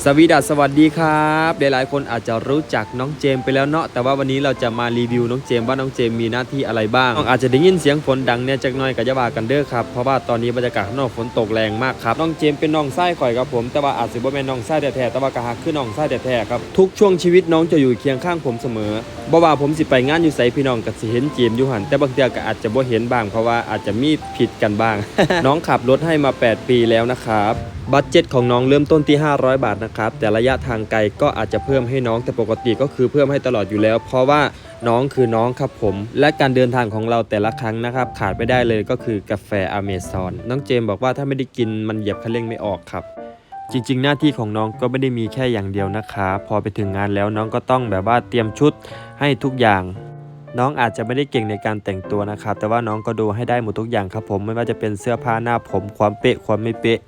สวีดัสสวัสดีครับหลายๆคนอาจจะรู้จักน้องเจมไปแล้วเนาะแต่ว่าวันนี้เราจะมารีวิวน้องเจมว่าน้องเจมมีหน้าที่อะไรบ้างน้องอาจจะได้ยินเสียงฝนดังเนี่ยจักน่อยกับยาบากันเด้อครับเพราะว่าตอนนี้บรรยากาศข้างนอกฝนตกแรงมากครับน้องเจมเป็นน้องไส้ข่อยครับผม แต่ว่าอาจจะบ่แม่นน้องไส้แท้แต่ว่ากะฮักคือน้องไส้แท้ครับทุกช่วงชีวิตน้องจะอยู่เคียงข้างผมเสมอบ่ว่าผมสิไปงานอยู่ไสพี่น้องก็สิเห็นเจมอยู่หันแต่บางเทื่อก็อาจจะบ่เห็นบ้างเพราะว่าอาจจะมีผิดกันบ้าง น้องขับรถให้มา 8 ปีแล้วนะครับบัตเจ็ตของน้องเริ่มต้นที่ 500 บาทนะครับ แต่ระยะทางไกลก็อาจจะเพิ่มให้น้องแต่ปกติก็คือเพิ่มให้ตลอดอยู่แล้ว เพราะว่าน้องคือน้องครับผม และการเดินทางของเราแต่ละครั้งนะครับ ขาดไม่ได้เลยก็คือกาแฟอเมซอนน้องเจมบอกว่าถ้าไม่ได้กินมันเหยียบคันเร่งไม่ออกครับจริงๆ หน้าที่ของน้องก็ไม่ได้มีแค่อย่างเดียวนะคะพอไปถึงงานแล้วน้องก็ต้องแบบว่าเตรียมชุดให้ทุกอย่าง น้องอาจจะไม่ได้เก่งในการแต่งตัวนะครับแต่ว่าน้องก็ดูให้ได้หมดทุกอย่างครับผมไม่ว่าจะเป็นเสื้อผ้าหน้าผมความเป๊ะความไม่เป๊ะ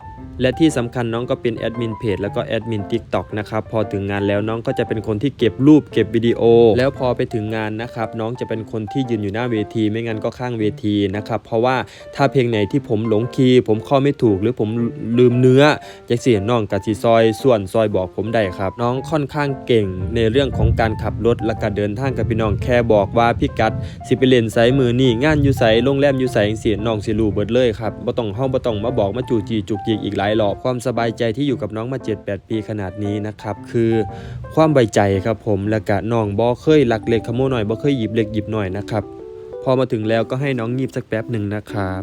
และที่สำคัญน้องก็เป็นแอดมินเพจแล้วก็แอดมิน TikTok นะครับพอถึงงานแล้วน้องก็จะเป็นคนที่เก็บรูปเก็บวิดีโอ แล้วพอไปถึงงานนะครับน้องจะเป็นคนที่ยืนอยู่หน้าเวที ไม่งั้นก็ข้างเวทีนะครับเพราะว่าถ้าเพลงไหนที่ผมหลงคีย์ผมเข้าไม่ถูกหรือผมลืมเนื้อจังเสียน้องกับสีซอยส่วนซอยบอกผมได้ครับ น้องค่อนข้างเก่งในเรื่องของการขับรถและการเดินทางกับพี่น้องแค่บอกว่าพี่กัดสิไปเล่นไสมือนี่งานอยู่ไสโรงแรมอยู่ไสเสียน้องสิรูเบิดเลยครับบ่ต้องเฮาบ่ต้องมาบอกมาจูจีจุกจิกอีกหลายรอความสบายใจที่อยู่กับน้องมา 7-8 ปีขนาดนี้นะครับคือความใบใจครับผมและกะน้องบ่เคยลักเล็กขโมยหน่อยบ่เคยหยิบเล็กหยิบหน่อยนะครับพอมาถึงแล้วก็ให้น้องงีบสักแป๊บหนึ่งนะครับ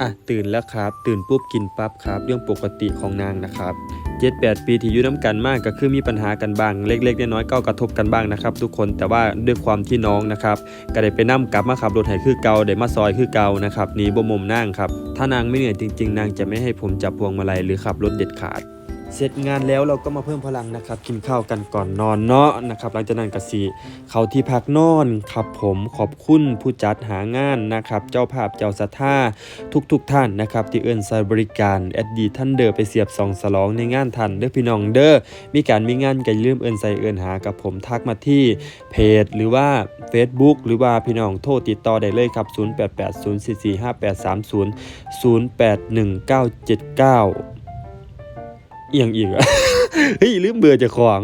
อะตื่นแล้วครับ ตื่นปุ๊บกินปั๊บครับ เรื่องปกติของนางนะครับ เจ็ดแปดปีที่อยู่น้ำกันมากก็คือมีปัญหากันบ้าง เล็ก ๆ น้อยๆก็กระทบกันบ้างนะครับ ทุกคนแต่ว่าด้วยความที่น้องนะครับก็ได้ไปนั่งกลับมาขับรถไถคือเก่าได้มาซอยคือเก่านะครับหนีบ่มุมนั่งครับถ้านางไม่เหนื่อยจริง ๆ นางจะไม่ให้ผมจับพวงมาลัยหรือขับรถเด็ดขาด เสร็จงานแล้วเราก็มาเพิ่มพลังนะครับ กินข้าวกันก่อนนอนเนาะนะครับหลังจากนั้นก็สีเขาที่พักนอนครับผมขอบคุณผู้จัดหางานนะครับ เจ้าภาพเจ้าสัทธาทุกๆทท่านนะครับ ที่เอื้นใส่บริการแอดดีท่านเดอไปเสียบสองสลองในงานทันเด้อพี่น้องเด้อมีการมีงานก็อย่าลืมเอื้นใส่เอื้นหากับผมทักมาที่เพจ หรือว่า Facebook หรือว่าพี่น้องโทรติดต่อได้เลยครับ 0880445830 081979 เอียงอีกอะเฮ้ยลืมเบื่อจะของ